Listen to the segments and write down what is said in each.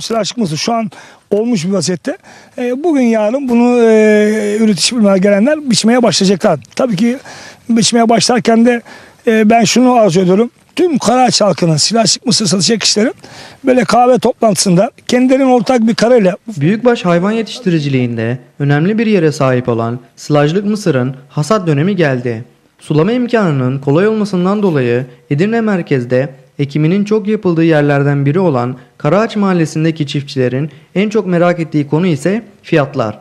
Sıraçık mısır şu an olmuş bir vaziyette. E, bugün yarın bunu e, firmalar gelenler biçmeye başlayacaklar. Tabii ki biçmeye başlarken de e, ben şunu arzu ediyorum. Tüm Karaağaç halkının silahçık mısır satacak kişilerin böyle kahve toplantısında kendilerinin ortak bir kararıyla Büyükbaş hayvan yetiştiriciliğinde önemli bir yere sahip olan sılajlık mısırın hasat dönemi geldi. Sulama imkanının kolay olmasından dolayı Edirne merkezde ekiminin çok yapıldığı yerlerden biri olan Karaağaç mahallesindeki çiftçilerin en çok merak ettiği konu ise fiyatlar.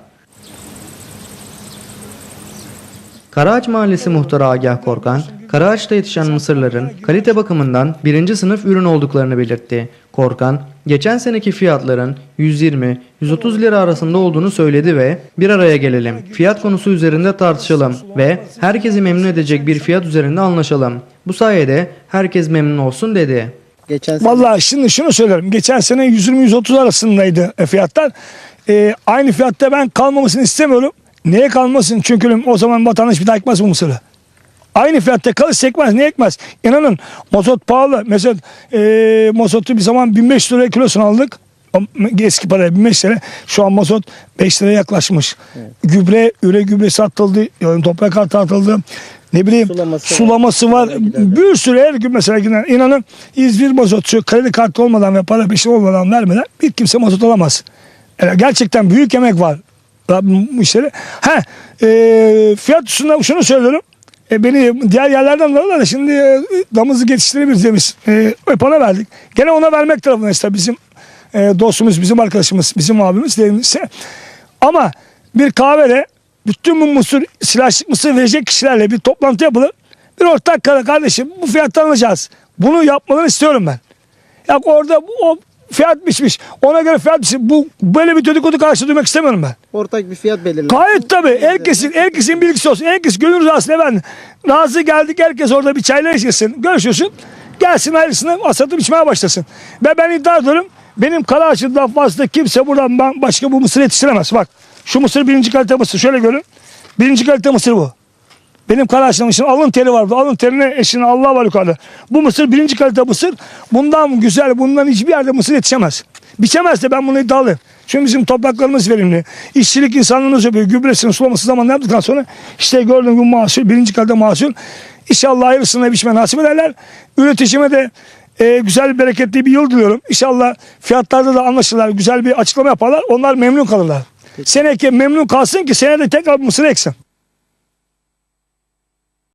Karaağaç Mahallesi muhtarı Agah Korkan, Karaağaç'ta yetişen mısırların kalite bakımından birinci sınıf ürün olduklarını belirtti. Korkan, geçen seneki fiyatların 120-130 lira arasında olduğunu söyledi ve bir araya gelelim, fiyat konusu üzerinde tartışalım ve herkesi memnun edecek bir fiyat üzerinde anlaşalım. Bu sayede herkes memnun olsun dedi. Geçen sene Vallahi şimdi şunu söylerim. Geçen sene 120-130 arasındaydı e, fiyatlar. E, aynı fiyatta ben kalmamasını istemiyorum. Neye kalmasın? Çünkü o zaman vatandaş bir daha ekmez bu mısırı. Aynı fiyatta kalırsa ekmez. Niye ekmez? İnanın mazot pahalı. Mesela e, mazotu bir zaman 1500 liraya kilosunu aldık. Eski paraya 1500 lira. Şu an mazot 5 liraya yaklaşmış. Gübre, üre gübresi atıldı. Yani toprak artı atıldı. Ne bileyim Sulaması sulaması, var. var. Bir sürü her gün mesela giden inanın İzmir mazotçu kredi kartı olmadan ve para peşin olmadan vermeden bir kimse mazot alamaz. Yani gerçekten büyük emek var. Rabbim bu işleri. Ha, e, fiyat üstünde şunu söylüyorum. E, beni diğer yerlerden alırlar da şimdi e, damızı geçiştirebiliriz demiş. E, hep ona verdik. Gene ona vermek tarafındayız tabii bizim e, dostumuz, bizim arkadaşımız, bizim abimiz değilse. Ama bir kahvede bütün bu mısır, silahlık mısır verecek kişilerle bir toplantı yapılır. Bir ortak karar kardeşim bu fiyattan alacağız. Bunu yapmalarını istiyorum ben. Ya orada o fiyat biçmiş. Ona göre fiyat biçmiş. Bu böyle bir dedikodu karşı duymak istemiyorum ben. ortak bir fiyat belirlendi. Gayet tabii. Herkesin, herkesin bilgisi olsun. Herkes gönül razı ben razı geldik. Herkes orada bir çaylar içsin. Görüşürsün. Gelsin ayrısını asatı biçmeye başlasın. Ve ben iddia ediyorum. Benim Karaağaç'ından fazla kimse buradan ben- başka bu mısır yetiştiremez. Bak şu mısır birinci kalite mısır. Şöyle görün. Birinci kalite mısır bu. Benim Karaağaç'ın için alın teri var. Alın terine eşine Allah var yukarıda. Bu mısır birinci kalite mısır. Bundan güzel, bundan hiçbir yerde mısır yetişemez. Biçemez de ben bunu iddialıyım. Çünkü bizim topraklarımız verimli. İşçilik insanlığımız yapıyor. Gübresini sulaması zamanında yaptıktan sonra işte gördüğün gibi mahsul, birinci kalite mahsul. İnşallah hayırlısına biçme nasip ederler. Üreticime de e, güzel bereketli bir yıl diliyorum. İnşallah fiyatlarda da anlaşırlar. Güzel bir açıklama yaparlar. Onlar memnun kalırlar. Seneki memnun kalsın ki senede tekrar mısır eksin.